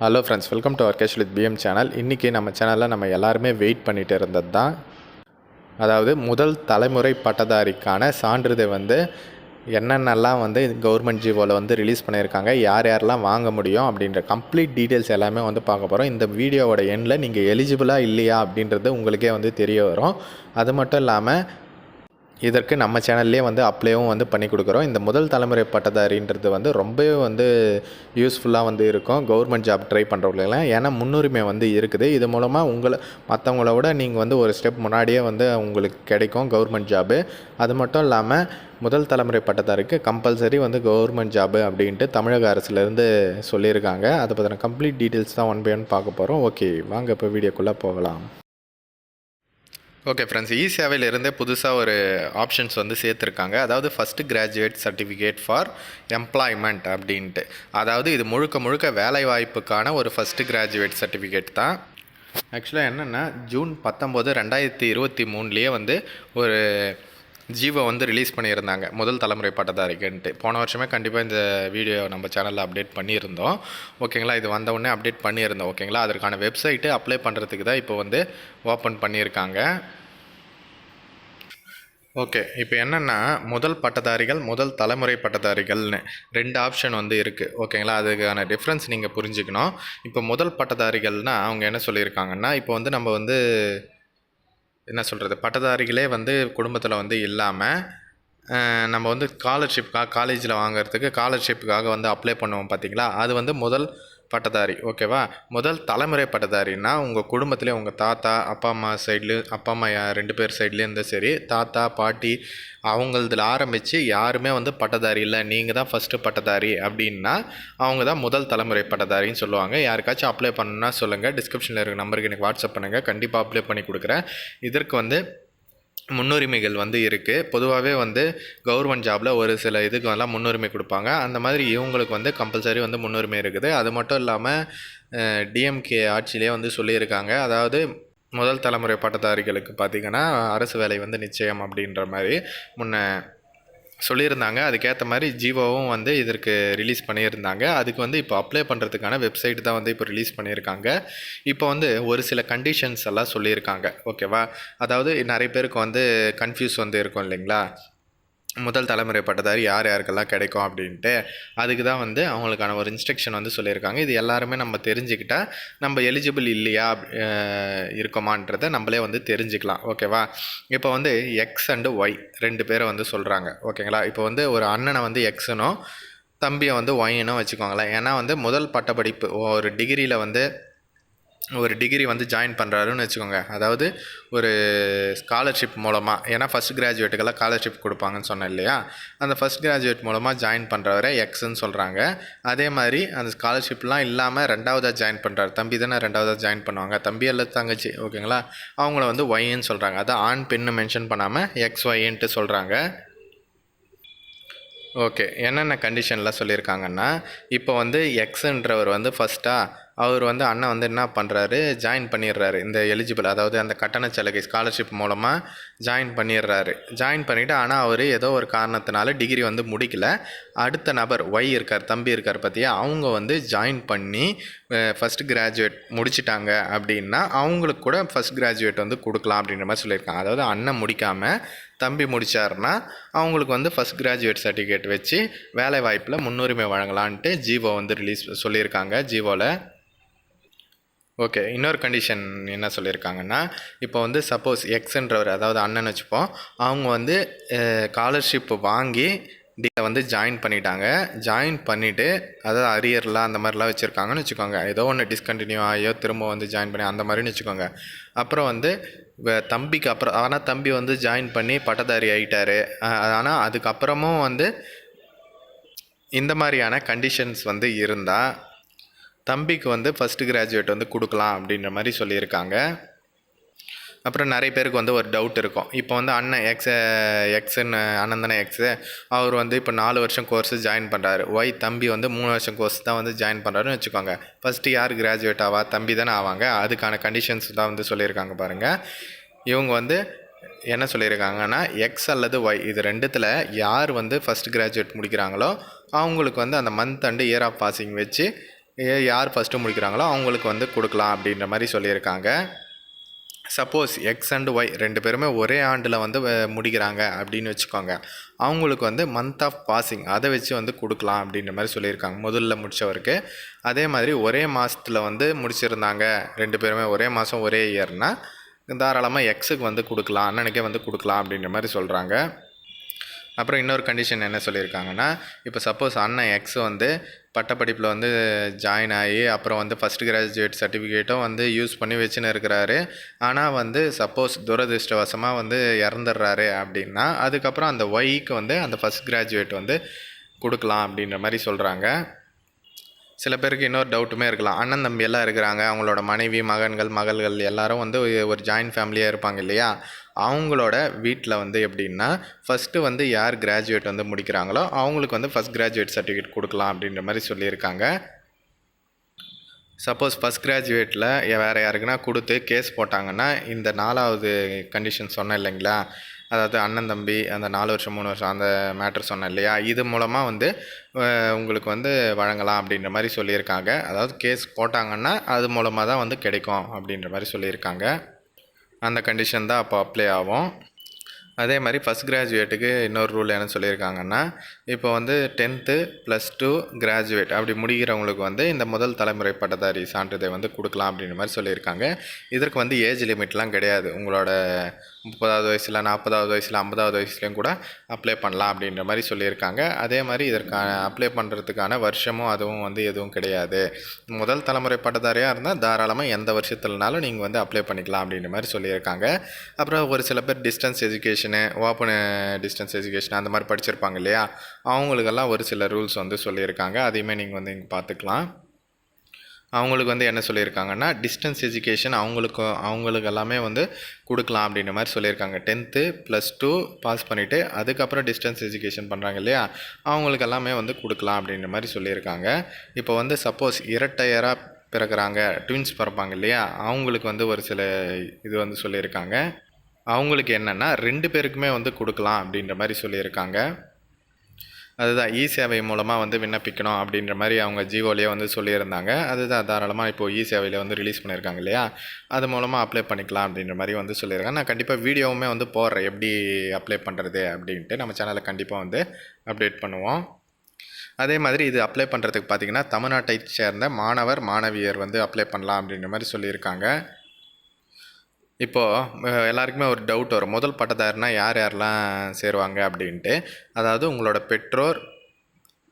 Hello friends welcome to our cash with PM channel இன்றைக்கி நம்ம சேனலில் நம்ம எல்லாருமே வெயிட் பண்ணிகிட்டு இருந்தது தான். அதாவது முதல் தலைமுறை பட்டதாரிக்கான சான்றிதழ் வந்து என்னென்னலாம் வந்து கவர்மெண்ட் ஜீவோவில் வந்து ரிலீஸ் பண்ணியிருக்காங்க யார் யாரெல்லாம் வாங்க முடியும் அப்படின்ற கம்ப்ளீட் டீட்டெயில்ஸ் எல்லாமே வந்து பார்க்க போகிறோம் இந்த வீடியோவோட எண்டில் நீங்கள் எலிஜிபிளாக இல்லையா அப்படின்றது உங்களுக்கே வந்து தெரிய வரும். அது மட்டும் இல்லாமல் இதற்கு நம்ம சேனல்லே வந்து அப்ளையும் வந்து பண்ணி கொடுக்குறோம். இந்த முதல் தலைமுறை பட்டதாரின்றது வந்து ரொம்பவே வந்து யூஸ்ஃபுல்லாக வந்து இருக்கும். கவர்மெண்ட் ஜாப் ட்ரை பண்ணுறவங்களுக்குலாம் ஏன்னா முன்னுரிமை வந்து இருக்குது. இது மூலமாக உங்களை மற்றவங்கள விட நீங்கள் வந்து ஒரு ஸ்டெப் முன்னாடியே வந்து உங்களுக்கு கிடைக்கும் கவர்மெண்ட் ஜாபு அது மட்டும் இல்லாமல் முதல் தலைமுறை பட்டதாரிக்கு கம்பல்சரி வந்து கவர்மெண்ட் ஜாபு அப்படின்ட்டு தமிழக அரசுலேருந்து சொல்லியிருக்காங்க. அதை பற்றின கம்ப்ளீட் டீட்டெயில்ஸ் தான் ஒன் பை ஒன் பார்க்க போகிறோம் ஓகே வாங்க இப்போ வீடியோக்குள்ளே போகலாம். ஓகே ஃப்ரெண்ட்ஸ் இ சேவையிலிருந்தே புதுசாக ஒரு ஆப்ஷன்ஸ் வந்து சேர்த்துருக்காங்க. அதாவது first graduate certificate for employment அப்படின்ட்டு. அதாவது இது முழுக்க முழுக்க வேலை வாய்ப்புக்கான ஒரு ஃபஸ்ட்டு கிராஜுவேட் சர்டிஃபிகேட் தான். ஆக்சுவலாக என்னென்னா ஜூன் பத்தொம்போது ரெண்டாயிரத்தி இருபத்தி மூணுலேயே வந்து ஒரு ஜீவோ வந்து ரிலீஸ் பண்ணியிருந்தாங்க. முதல் தலைமுறை பட்டதாரிக்குன்ட்டு போன வருஷமே கண்டிப்பாக இந்த வீடியோ நம்ம சேனலில் அப்டேட் பண்ணியிருந்தோம். ஓகேங்களா இது வந்த உடனே அப்டேட் பண்ணியிருந்தோம். ஓகேங்களா அதற்கான வெப்சைட்டு அப்ளை பண்ணுறதுக்கு தான் இப்போ வந்து ஓப்பன் பண்ணியிருக்காங்க. ஓகே இப்போ என்னென்னா முதல் பட்டதாரிகள் முதல் தலைமுறை பட்டதாரிகள்னு ரெண்டு ஆப்ஷன் வந்து இருக்குது ஓகேங்களா அதுக்கான டிஃப்ரென்ஸ் நீங்கள் புரிஞ்சுக்கணும். இப்போ முதல் பட்டதாரிகள்னால் அவங்க என்ன சொல்லியிருக்காங்கன்னா இப்போ வந்து நம்ம வந்து என்ன சொல்கிறது பட்டதாரிகளே வந்து குடும்பத்தில் வந்து இல்லாமல் நம்ம வந்து ஸ்காலர்ஷிப்காக காலேஜில் வாங்கிறதுக்கு ஸ்காலர்ஷிப்புக்காக வந்து அப்ளை பண்ணுவோம் பார்த்தீங்களா அது வந்து முதல் பட்டதாரி ஓகேவா? முதல் தலைமுறை பட்டதாரின்னா உங்கள் குடும்பத்திலே உங்கள் தாத்தா அப்பா அம்மா சைட்லேயும் அப்பா அம்மா ரெண்டு பேர் சைட்லேயும் சரி தாத்தா பாட்டி அவங்களதில் ஆரம்பித்து யாருமே வந்து பட்டதாரி இல்லை. நீங்கள் தான் ஃபஸ்ட்டு பட்டதாரி அப்படின்னா அவங்க தான் முதல் தலைமுறை பட்டதாரின்னு சொல்லுவாங்க. யாருக்காச்சும் அப்ளை பண்ணுன்னா சொல்லுங்கள் டிஸ்கிரிப்ஷனில் இருக்க நம்பருக்கு எனக்கு வாட்ஸ்அப் பண்ணுங்கள் கண்டிப்பாக அப்ளை பண்ணி கொடுக்குறேன். இதற்கு வந்து முன்னுரிமைகள் வந்து இருக்குது பொதுவாகவே வந்து கவர்மெண்ட் ஜாபில் ஒரு சில இதுக்கு எல்லாம் முன்னுரிமை கொடுப்பாங்க. அந்த மாதிரி இவங்களுக்கு வந்து கம்பல்சரி வந்து முன்னுரிமை இருக்குது. அது மட்டும் இல்லாமல் டிஎம்கே ஆட்சியிலே வந்து சொல்லியிருக்காங்க. அதாவது முதல் தலைமுறை பட்டதாரிகளுக்கு பார்த்திங்கன்னா அரசு வேலை வந்து நிச்சயம் அப்படின்ற மாதிரி முன்ன சொல்லியிருந்தாங்க. அதுக்கேற்ற மாதிரி ஜீவோவும் வந்து இதற்கு ரிலீஸ் பண்ணியிருந்தாங்க. அதுக்கு வந்து இப்போ அப்ளை பண்ணுறதுக்கான வெப்சைட் தான் வந்து இப்போ ரிலீஸ் பண்ணியிருக்காங்க. இப்போ வந்து ஒரு சில கண்டிஷன்ஸ் எல்லாம் சொல்லியிருக்காங்க. ஓகேவா அதாவது நிறைய பேருக்கு வந்து கன்ஃபியூஸ் வந்து இருக்கும் இல்லைங்களா? முதல் தலைமுறை பட்டதாரி யார் யாருக்கெல்லாம் கிடைக்கும் அப்படின்ட்டு அதுக்கு தான் வந்து அவங்களுக்கான ஒரு இன்ஸ்ட்ரக்ஷன் வந்து சொல்லியிருக்காங்க. இது எல்லாருமே நம்ம தெரிஞ்சுக்கிட்டால் நம்ம எலிஜிபிள் இல்லையா அஹ், இருக்கோமான்றதை நம்மளே வந்து தெரிஞ்சுக்கலாம். ஓகேவா இப்போ வந்து எக்ஸ் அண்டு ஒய் ரெண்டு பேரை வந்து சொல்கிறாங்க ஓகேங்களா இப்போ வந்து ஒரு அண்ணனை வந்து எக்ஸுனும் தம்பியை வந்து ஒய்னும் வச்சுக்கோங்களேன். ஏன்னா வந்து முதல் பட்டப்படிப்பு ஒரு டிகிரியில் வந்து ஒரு டிகிரி வந்து ஜாயின் பண்ணுறாருன்னு வச்சுக்கோங்க. அதாவது ஒரு ஸ்காலர்ஷிப் மூலமாக ஏன்னா ஃபஸ்ட் கிராஜுவேட்டுக்கெல்லாம் ஸ்காலர்ஷிப் கொடுப்பாங்கன்னு சொன்னேன் இல்லையா? அந்த ஃபஸ்ட் கிராஜுவேட் மூலமாக ஜாயின் பண்ணுறவரை எக்ஸ்ன்னு சொல்கிறாங்க அதே மாதிரி அந்த ஸ்காலர்ஷிப்லாம் இல்லாமல் ரெண்டாவதாக ஜாயின் பண்ணுறாரு தம்பி தானே ரெண்டாவதாக ஜாயின் பண்ணுவாங்க. தம்பி அல்லது தங்கச்சி ஓகேங்களா? அவங்கள வந்து ஒய்ன்னு சொல்கிறாங்க அதான் ஆண் பெண்ணு மென்ஷன் பண்ணாமல் எக்ஸ் ஒய்ன்ட்டு சொல்கிறாங்க ஓகே என்னென்ன கண்டிஷன்லாம் சொல்லியிருக்காங்கன்னா இப்போ வந்து எக்ஸுன்றவர் வந்து ஃபஸ்ட்டாக அவர் வந்து அண்ணன் வந்து என்ன பண்ணுறாரு ஜாயின் பண்ணிடுறாரு. இந்த எலிஜிபிள் அதாவது அந்த கட்டண சலுகை ஸ்காலர்ஷிப் மூலமாக ஜாயின் பண்ணிடுறாரு. ஜாயின் பண்ணிவிட்டு ஆனால் அவர் ஏதோ ஒரு காரணத்தினால டிகிரி வந்து முடிக்கல. அடுத்த நபர் ஒய் இருக்கார் தம்பி இருக்கார் பார்த்தியா அவங்க வந்து ஜாயின் பண்ணி ஃபஸ்ட் கிராஜுவேட் முடிச்சிட்டாங்க அப்படின்னா அவங்களுக்கு கூட ஃபஸ்ட் கிராஜுவேட் வந்து கொடுக்கலாம் அப்படின்ற மாதிரி சொல்லியிருக்காங்க. அதாவது அண்ணன் முடிக்காமல் தம்பி முடிச்சாருன்னா அவங்களுக்கு வந்து ஃபஸ்ட் கிராஜுவேட் சர்டிஃபிகேட் வச்சு வேலை வாய்ப்பில் முன்னுரிமை வழங்கலான்ட்டு ஜீவோ வந்து ரிலீஸ் சொல்லியிருக்காங்க. ஜீவோவில் ஓகே இன்னொரு கண்டிஷன் என்ன சொல்லியிருக்காங்கன்னா இப்போ வந்து சப்போஸ் எக்ஸ்ன்றவர் அதாவது அண்ணன் வச்சுப்போம் அவங்க வந்து ஸ்காலர்ஷிப் வாங்கி டிகிரியில் வந்து ஜாயின் பண்ணிட்டாங்க. ஜாயின் பண்ணிவிட்டு அதாவது அரியர்லாம் அந்த மாதிரிலாம் வச்சுருக்காங்கன்னு வச்சுக்கோங்க. ஏதோ ஒன்று டிஸ்கண்டினியூ ஆகியோ திரும்ப வந்து ஜாயின் பண்ணி அந்த மாதிரின்னு வச்சுக்கோங்க. அப்புறம் வந்து தம்பிக்கு அப்புறம் ஆனால் தம்பி வந்து ஜாயின் பண்ணி பட்டதாரி ஆகிட்டாரு ஆனால் அதுக்கப்புறமும் வந்து இந்த மாதிரியான கண்டிஷன்ஸ் வந்து இருந்தால் தம்பிக்கு வந்து ஃபஸ்ட்டு கிராஜுவேட் வந்து கொடுக்கலாம் அப்படின்ற மாதிரி சொல்லியிருக்காங்க. அப்புறம் நிறைய பேருக்கு வந்து ஒரு டவுட் இருக்கும். இப்போ வந்து அண்ணன் எக்ஸ் எக்ஸுன்னு அனந்தன எக்ஸு அவர் வந்து இப்போ நாலு வருஷம் கோர்ஸ் ஜாயின் பண்ணுறாரு ஒய் தம்பி வந்து மூணு வருஷம் கோர்ஸ் தான் வந்து ஜாயின் பண்ணுறாருன்னு வச்சுக்கோங்க. ஃபஸ்ட்டு யார் கிராஜுவேட் ஆவா? தம்பி தானே ஆவாங்க. அதுக்கான கண்டிஷன்ஸ் தான் வந்து சொல்லியிருக்காங்க பாருங்கள் இவங்க வந்து என்ன சொல்லியிருக்காங்கன்னா எக்ஸ் அல்லது ஒய் இது ரெண்டுத்தில் யார் வந்து ஃபஸ்ட் கிராஜுவேட் முடிக்கிறாங்களோ அவங்களுக்கு வந்து அந்த month and year of passing வச்சு யார் ஃபஸ்ட்டு முடிக்கிறாங்களோ அவங்களுக்கு வந்து கொடுக்கலாம் அப்படின்ற மாதிரி சொல்லியிருக்காங்க. சப்போஸ் எக்ஸ் அண்ட் ஒய் ரெண்டு பேருமே ஒரே ஆண்டில் வந்து முடிக்கிறாங்க அப்படின்னு வச்சுக்கோங்க. அவங்களுக்கு வந்து மந்த் ஆஃப் பாசிங் அதை வச்சு வந்து கொடுக்கலாம் அப்படின்ற மாதிரி சொல்லியிருக்காங்க. முதல்ல முடித்தவருக்கு அதே மாதிரி ஒரே மாதத்தில் வந்து முடிச்சிருந்தாங்க. ரெண்டு பேருமே ஒரே மாதம் ஒரே இயர்னா தாராளமாக எக்ஸுக்கு வந்து கொடுக்கலாம் அண்ணனுக்கே வந்து கொடுக்கலாம் அப்படின்ற மாதிரி சொல்கிறாங்க அப்புறம் இன்னொரு கண்டிஷன் என்ன சொல்லியிருக்காங்கன்னா இப்போ சப்போஸ் அண்ணன் எக்ஸ் வந்து பட்டப்படிப்பில் வந்து ஜாயின் ஆகி அப்புறம் வந்து ஃபஸ்ட் கிராஜுவேட் சர்டிஃபிகேட்டும் வந்து யூஸ் பண்ணி வச்சுன்னு இருக்கிறாரு. ஆனால் வந்து சப்போஸ் துரதிருஷ்டவசமாக வந்து இறந்துடுறாரு அப்படின்னா அதுக்கப்புறம் அந்த ஒய்க்கு வந்து அந்த ஃபஸ்ட் கிராஜுவேட் வந்து கொடுக்கலாம் அப்படின்ற மாதிரி சொல்கிறாங்க சில பேருக்கு இன்னொரு டவுட்டுமே இருக்கலாம். அண்ணன் தம்பி எல்லாம் இருக்கிறாங்க. அவங்களோட மனைவி மகன்கள் மகள்கள் எல்லாரும் வந்து ஒரு- ஜாயிண்ட் ஜாயின்ட் ஃபேமிலியாக இருப்பாங்க இல்லையா? அவங்களோட வீட்டில் வந்து எப்படின்னா ஃபஸ்ட்டு வந்து யார் கிராஜுவேட் வந்து முடிக்கிறாங்களோ அவங்களுக்கு வந்து ஃபஸ்ட் கிராஜுவேட் சர்டிஃபிகேட் கொடுக்கலாம் அப்படின்ற மாதிரி சொல்லியிருக்காங்க. சப்போஸ் ஃபஸ்ட் கிராஜுவேட்டில் வேறு யாருக்குன்னா கொடுத்து கேஸ் போட்டாங்கன்னா இந்த நாலாவது கண்டிஷன் சொன்னேன் இல்லைங்களா? அதாவது அண்ணன் தம்பி அந்த நாலு வருஷம் மூணு வருஷம் அந்த மேட்ரு சொன்னேன் இல்லையா? இது மூலமாக வந்து உங்களுக்கு வந்து வழங்கலாம் அப்படின்ற மாதிரி சொல்லியிருக்காங்க. அதாவது கேஸ் போட்டாங்கன்னா அது மூலமாக தான் வந்து கிடைக்கும் அப்படின்ற மாதிரி சொல்லியிருக்காங்க. அந்த கண்டிஷன் தான் அப்போ அப்ளை ஆகும். அதே மாதிரி ஃபஸ்ட் கிராஜுவேட்டுக்கு இன்னொரு ரூல் என்ன சொல்லியிருக்காங்கன்னா இப்போ வந்து டென்த்து ப்ளஸ் டூ கிராஜுவேட் அப்படி முடிகிறவங்களுக்கு வந்து இந்த முதல் தலைமுறை பட்டதாரி சான்றிதழ் வந்து கொடுக்கலாம் அப்படின்ற மாதிரி சொல்லியிருக்காங்க. இதற்கு வந்து ஏஜ் லிமிட்லாம் கிடையாது. உங்களோட முப்பதாவது வயசில் நாற்பதாவது வயசில் ஐம்பதாவது வயசுலேயும் கூட அப்ளை பண்ணலாம் அப்படின்ற மாதிரி சொல்லியிருக்காங்க. அதே மாதிரி இதற்கான அப்ளை பண்ணுறதுக்கான வருஷமும் அதுவும் வந்து எதுவும் கிடையாது. முதல் தலைமுறை பட்டதாரியாக இருந்தால் தாராளமாக எந்த வருஷத்துலனாலும் நீங்கள் வந்து அப்ளை பண்ணிக்கலாம் அப்படின்ற மாதிரி சொல்லியிருக்காங்க. அப்புறம் ஒரு சில பேர் distance education open distance education அந்த மாதிரி படிச்சிருப்பாங்க இல்லையா? அவங்களுக்கெல்லாம் ஒரு சில ரூல்ஸ் வந்து சொல்லியிருக்காங்க. அதையுமே நீங்கள் வந்து இங்கே பார்த்துக்கலாம். அவங்களுக்கு வந்து என்ன சொல்லியிருக்காங்கன்னா டிஸ்டன்ஸ் எஜுகேஷன் அவங்களுக்கு அவங்களுக்கு எல்லாமே வந்து கொடுக்கலாம் அப்படின்ற மாதிரி சொல்லியிருக்காங்க. டென்த்து ப்ளஸ் டூ பாஸ் பண்ணிவிட்டு அதுக்கப்புறம் டிஸ்டன்ஸ் எஜுகேஷன் பண்ணுறாங்க இல்லையா? அவங்களுக்கு எல்லாமே வந்து கொடுக்கலாம் அப்படின்ற மாதிரி சொல்லியிருக்காங்க. இப்போ வந்து சப்போஸ் இரட்டையராக பிறக்கிறாங்க ட்வின்ஸ் பிறப்பாங்க இல்லையா? அவங்களுக்கு வந்து ஒரு சில இது வந்து சொல்லியிருக்காங்க. அவங்களுக்கு என்னென்னா ரெண்டு பேருக்குமே வந்து கொடுக்கலாம் அப்படின்ற மாதிரி சொல்லியிருக்காங்க. அதுதான் இ சேவை மூலமாக வந்து விண்ணப்பிக்கணும் அப்படின்ற மாதிரி அவங்க ஜியோலேயே வந்து சொல்லியிருந்தாங்க. அதுதான் தாராளமாக இப்போது இ சேவையில் வந்து ரிலீஸ் பண்ணியிருக்காங்க இல்லையா? அது மூலமாக அப்ளை பண்ணிக்கலாம் அப்படின்ற மாதிரி வந்து சொல்லியிருக்காங்க. நான் கண்டிப்பாக வீடியோவுமே வந்து போடுறேன். எப்படி அப்ளை பண்ணுறது அப்படின்ட்டு நம்ம சேனலில் கண்டிப்பாக வந்து அப்டேட் பண்ணுவோம். அதே மாதிரி இது அப்ளை பண்ணுறதுக்கு பார்த்தீங்கன்னா தமிழ்நாட்டை சேர்ந்த மாணவர் மாணவியர் வந்து அப்ளை பண்ணலாம் அப்படின்ற மாதிரி சொல்லியிருக்காங்க. இப்போது எல்லாருக்குமே ஒரு டவுட் வரும். முதல் பட்டதாரினா யார் யாரெல்லாம் சேருவாங்க அப்படின்ட்டு. அதாவது உங்களோட பெற்றோர்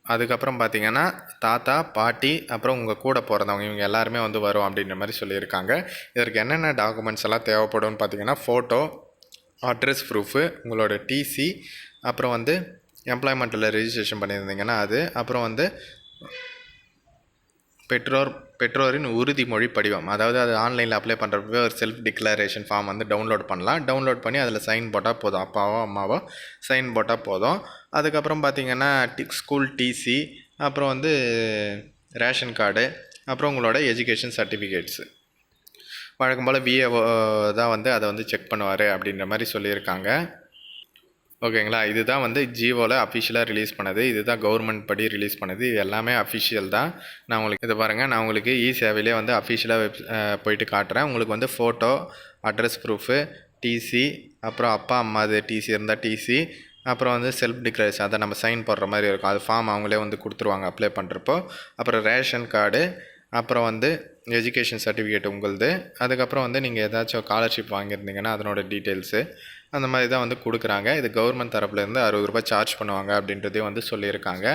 அதுக்கப்புறம் பார்த்தீங்கன்னா தாத்தா பாட்டி அப்புறம் உங்கள் கூட பிறந்தவங்க இவங்க எல்லாருமே வந்து வரும் அப்படின்ற மாதிரி சொல்லியிருக்காங்க. இதற்கு என்னென்ன டாக்குமெண்ட்ஸ் எல்லாம் தேவைப்படும்னு பார்த்தீங்கன்னா ஃபோட்டோ அட்ரஸ் ப்ரூஃபு உங்களோட டிசி அப்புறம் வந்து எம்ப்ளாய்மெண்ட்டில் ரெஜிஸ்ட்ரேஷன் பண்ணியிருந்தீங்கன்னா அது அப்புறம் வந்து பெற்றோர் பெற்றோரின் உறுதிமொழி படிவம். அதாவது அது ஆன்லைனில் அப்ளை பண்ணுறப்பவே ஒரு செல்ஃப் டிக்ளரேஷன் ஃபார்ம் வந்து டவுன்லோட் பண்ணலாம். டவுன்லோட் பண்ணி அதில் சைன் போட்டால் போதும். அப்பாவோ அம்மாவோ சைன் போட்டால் போதும். அதுக்கப்புறம் பார்த்தீங்கன்னா டி ஸ்கூல் டிசி அப்புறம் வந்து ரேஷன் கார்டு அப்புறம் உங்களோட எஜுகேஷன் சர்டிஃபிகேட்ஸு வழக்கம் போல் விஏஓ தான் வந்து அதை வந்து செக் பண்ணுவார் அப்படின்ற மாதிரி சொல்லியிருக்காங்க. ஓகேங்களா? இதுதான் வந்து ஜியோவில் அஃபிஷியலாக ரிலீஸ் பண்ணது. இதுதான் கவர்மெண்ட் படி ரிலீஸ் பண்ணது. இது எல்லாமே அஃபிஷியல் தான். நான் உங்களுக்கு இது பாருங்கள் நான் உங்களுக்கு இ சேவையிலே வந்து அஃபிஷியலாக வெப் போயிட்டு காட்டுறேன். உங்களுக்கு வந்து ஃபோட்டோ அட்ரஸ் ப்ரூஃபு டிசி அப்புறம் அப்பா அம்மாது டிசி இருந்தால் டிசி அப்புறம் வந்து செல்ஃப் டிக்ளரேஷன் அதை நம்ம சைன் போடுற மாதிரி இருக்கும். அது ஃபார்ம் அவங்களே வந்து கொடுத்துருவாங்க அப்ளை பண்ணுறப்போ அப்புறம் ரேஷன் கார்டு அப்புறம் வந்து எஜுகேஷன் சர்டிஃபிகேட் உங்களுது. அதுக்கப்புறம் வந்து நீங்கள் ஏதாச்சும் ஸ்காலர்ஷிப் வாங்கியிருந்தீங்கன்னா அதனோட டீட்டெயில்ஸு அந்த மாதிரி தான் வந்து கொடுக்குறாங்க. இது கவர்மெண்ட் தரப்புலேருந்து அறுபது ரூபாய் சார்ஜ் பண்ணுவாங்க அப்படின்றதையும் வந்து சொல்லியிருக்காங்க.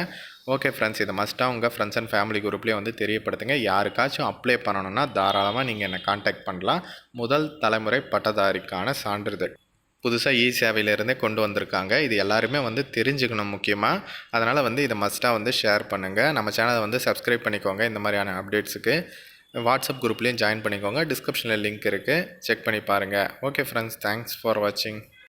ஓகே ஃப்ரெண்ட்ஸ் இதை மஸ்ட்டாக உங்கள் ஃப்ரெண்ட்ஸ் அண்ட் ஃபேமிலி குரூப்லேயே வந்து தெரியப்படுத்துங்க. யாருக்காச்சும் அப்ளை பண்ணணும்னா தாராளமாக நீங்கள் என்னை காண்டாக்ட் பண்ணலாம். முதல் தலைமுறை பட்டதாரிக்கான சான்றிதழ். புதுசாக இ சேவையிலேருந்தே கொண்டு வந்திருக்காங்க. இது எல்லாருமே வந்து தெரிஞ்சுக்கணும் முக்கியமாக அதனால் வந்து இதை மஸ்ட்டாக வந்து ஷேர் பண்ணுங்கள் நம்ம சேனலை வந்து சப்ஸ்கிரைப் பண்ணிக்கோங்க. இந்த மாதிரியான அப்டேட்ஸுக்கு வாட்ஸ்அப் குரூப்லேயும் ஜாயின் பண்ணிக்கோங்க. டிஸ்கிரிப்ஷனில் லிங்க் இருக்குது செக் பண்ணி பாருங்கள் ஓகே ஃப்ரெண்ட்ஸ் தேங்க்ஸ் ஃபார் வாட்சிங்